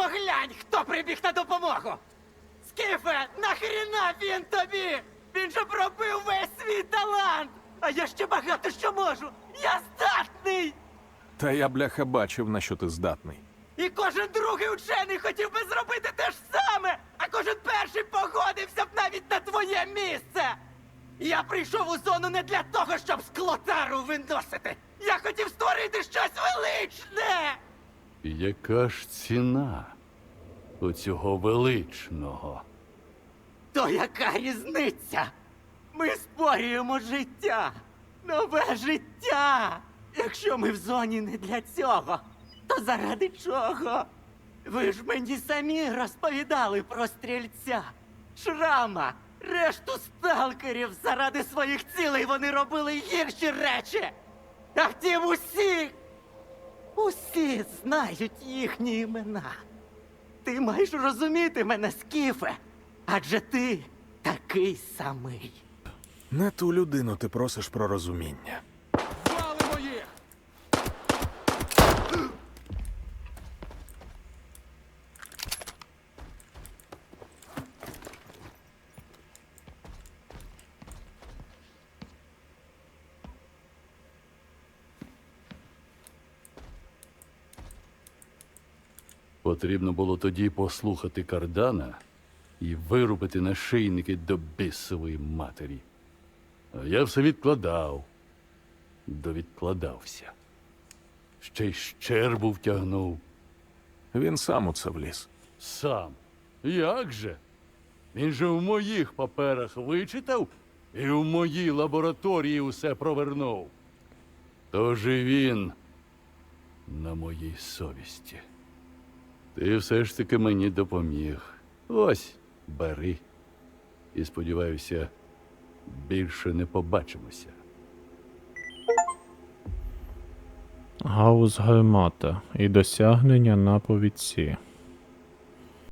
поглянь, хто прибіг на допомогу! Скіфе, нахріна він тобі? Він же пробив весь свій талант! А я ще багато що можу! Я здатний! Та я бляха бачив, на що ти здатний. І кожен другий учений хотів би зробити те ж саме, а кожен перший погодився б навіть на твоє місце. Я прийшов у зону не для того, щоб склотару виносити. Я хотів створити щось величне. Яка ж ціна у цього величного? То яка різниця? Ми створюємо життя, нове життя. Якщо ми в зоні не для цього, то заради чого? Ви ж мені самі розповідали про стрільця, шрама, решту сталкерів заради своїх цілей вони робили гірші речі. А втім усі, усі знають їхні імена. Ти маєш розуміти мене, Скіфе, адже ти такий самий. Не ту людину ти просиш про розуміння. Потрібно було тоді послухати кардана і вирубити нашийники до бісової матері. А я все відкладав, довідкладався. Ще й щербу втягнув. Він сам у це вліз. Сам. Як же? Він же в моїх паперах вичитав і в моїй лабораторії усе провернув. Тож і він на моїй совісті. Ти все ж таки мені допоміг. Ось, бери. І сподіваюся, більше не побачимося. Гаус гармата і досягнення на повідці.